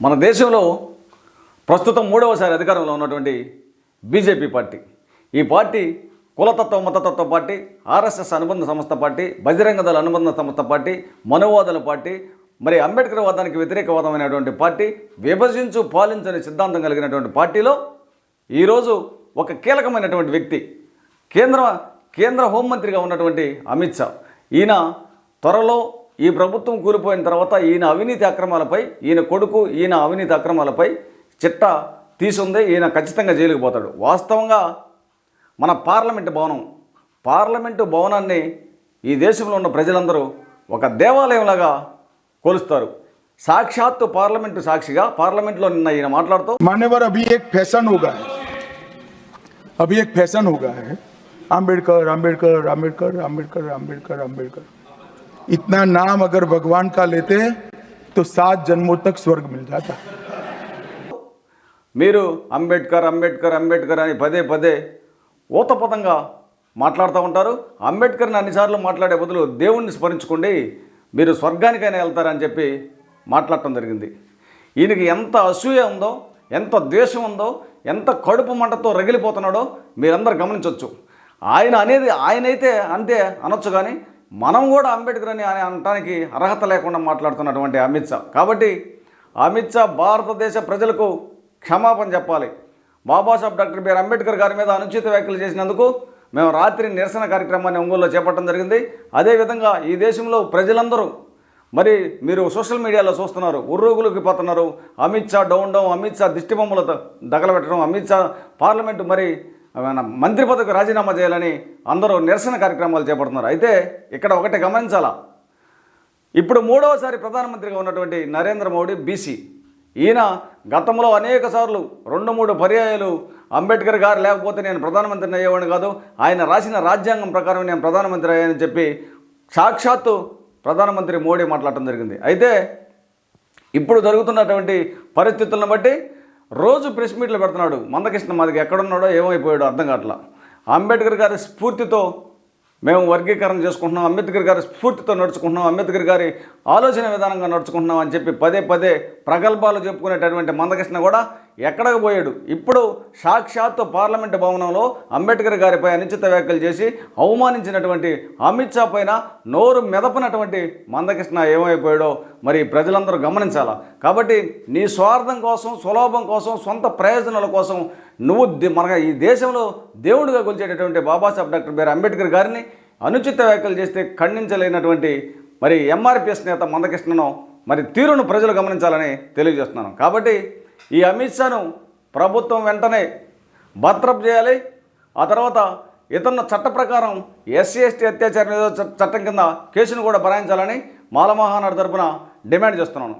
మన దేశంలో ప్రస్తుతం మూడవసారి అధికారంలో ఉన్నటువంటి బీజేపీ పార్టీ. ఈ పార్టీ కులతత్వ మతతత్వ పార్టీ ఆర్ఎస్ఎస్ అనుబంధ సంస్థ పార్టీ బజరంగ దళ అనుబంధ సంస్థ పార్టీ మనువాదుల పార్టీ మరి అంబేద్కర్ వాదానికి వ్యతిరేకవాదమైనటువంటి పార్టీ విభజించు పాలించని సిద్ధాంతం కలిగినటువంటి పార్టీలో ఈరోజు ఒక కీలకమైనటువంటి వ్యక్తి కేంద్ర కేంద్ర హోంమంత్రిగా ఉన్నటువంటి అమిత్ షా. ఈయన త్వరలో ఈ ప్రభుత్వం కూలిపోయిన తర్వాత ఈయన అవినీతి అక్రమాలపై ఈయన కొడుకు ఈయన అవినీతి అక్రమాలపై చిట్ట తీసుంది ఈయన ఖచ్చితంగా జైలుకు పోతాడు. వాస్తవంగా మన పార్లమెంట్ భవనం పార్లమెంటు భవనాన్ని ఈ దేశంలో ఉన్న ప్రజలందరూ ఒక దేవాలయంలాగా కొలుస్తారు. సాక్షాత్తు పార్లమెంటు సాక్షిగా పార్లమెంట్లో నిన్న ఈయన మాట్లాడుతూ మాన్యవర్ ఫ్యాషన్ అంబేద్కర్ అంబేద్కర్ అంబేద్కర్ అంబేద్కర్ అంబేద్కర్ అంబేద్కర్ इतना नाम अगर भगवान का लेते तो सात जन्मों तक स्वर्ग मिल जाता మీరు అంబేద్కర్ అంబేద్కర్ అంబేద్కర్ అని పదే పదే ఊతపదంగా మాట్లాడుతూ ఉంటారు అంబేద్కర్ని అన్నిసార్లు మాట్లాడే బదులు దేవుణ్ణి స్మరించుకోండి మీరు స్వర్గానికైనా వెళ్తారని చెప్పి మాట్లాడటం జరిగింది ఈయనకి ఎంత అసూయ ఉందో ఎంత ద్వేషం ఉందో ఎంత కడుపు మంటతో రగిలిపోతున్నాడో మీరందరూ గమనించవచ్చు ఆయన అనేది ఆయనైతే అంతే అనొచ్చు కానీ మనం కూడా అంబేద్కర్ అని అనటానికి అర్హత లేకుండా మాట్లాడుతున్నటువంటి అమిత్ షా. కాబట్టి అమిత్ షా భారతదేశ ప్రజలకు క్షమాపణ చెప్పాలి. బాబాసాహెబ్ డాక్టర్ బిఆర్ అంబేద్కర్ గారి మీద అనుచిత వ్యాఖ్యలు చేసినందుకు మేము రాత్రి నిరసన కార్యక్రమాన్ని ఒంగోలులో చేపట్టడం జరిగింది. అదేవిధంగా ఈ దేశంలో ప్రజలందరూ మరి మీరు సోషల్ మీడియాలో చూస్తున్నారు ఉర్రోగులకి పోతున్నారు. అమిత్ షా డౌన్ డౌన్ అమిత్ షా దిష్టిబొమ్మలతో దగలబెట్టడం అమిత్ షా పార్లమెంటు మరి మంత్రి పదవికి రాజీనామా చేయాలని అందరూ నిరసన కార్యక్రమాలు చేపడుతున్నారు. అయితే ఇక్కడ ఒకటి గమనించాలా? ఇప్పుడు మూడవసారి ప్రధానమంత్రిగా ఉన్నటువంటి నరేంద్ర మోడీ బీసీ. ఈయన గతంలో అనేక సార్లు రెండు మూడు పర్యాయాలు అంబేద్కర్ గారు లేకపోతే నేను ప్రధానమంత్రిని అయ్యేవాడిని కాదు ఆయన రాసిన రాజ్యాంగం ప్రకారం నేను ప్రధానమంత్రి అయ్యానని చెప్పి సాక్షాత్తు ప్రధానమంత్రి మోడీ మాట్లాడటం జరిగింది. అయితే ఇప్పుడు జరుగుతున్నటువంటి పరిస్థితులను బట్టి రోజు ప్రెస్ మీట్లు పెడుతున్నాడు మందకృష్ణ మాదికి ఎక్కడున్నాడో ఏమైపోయాడో అర్థం కావట్లా. అంబేద్కర్ గారి స్ఫూర్తితో మేము వర్గీకరణ చేసుకుంటున్నాం అంబేద్కర్ గారి స్ఫూర్తితో నడుచుకుంటున్నాం అంబేద్కర్ గారి ఆలోచన విధానంగా నడుచుకుంటున్నాం అని చెప్పి పదే పదే ప్రగల్భాలు చెప్పుకునేటటువంటి మందకృష్ణ కూడా ఎక్కడికి పోయాడు? ఇప్పుడు సాక్షాత్తు పార్లమెంటు భవనంలో అంబేద్కర్ గారిపై అనుచిత వ్యాఖ్యలు చేసి అవమానించినటువంటి అమిత్ షా పైన నోరు మెదపనటువంటి మందకృష్ణ ఏమైపోయాడో మరి ప్రజలందరూ గమనించాలా. కాబట్టి నీ స్వార్థం కోసం సులభం కోసం సొంత ప్రయోజనాల కోసం నువ్వు మన ఈ దేశంలో దేవుడిగా కొలిచేటటువంటి Babasaheb doctor B R Ambedkar గారిని అనుచిత వ్యాఖ్యలు చేస్తే ఖండించలేనటువంటి మరి ఎంఆర్పిఎస్ నేత మందకృష్ణను మరి తీరును ప్రజలు గమనించాలని తెలియజేస్తున్నాను. కాబట్టి ఈ అమిత్ షాను ప్రభుత్వం వెంటనే భద్రప్ చేయాలి. ఆ తర్వాత ఇతన్న చట్ట ప్రకారం ఎస్సీ ఎస్టీ అత్యాచార నిరోధక చట్టం కింద కేసును కూడా భరాయించాలని మాలమహానాడు తరపున డిమాండ్ చేస్తున్నాను.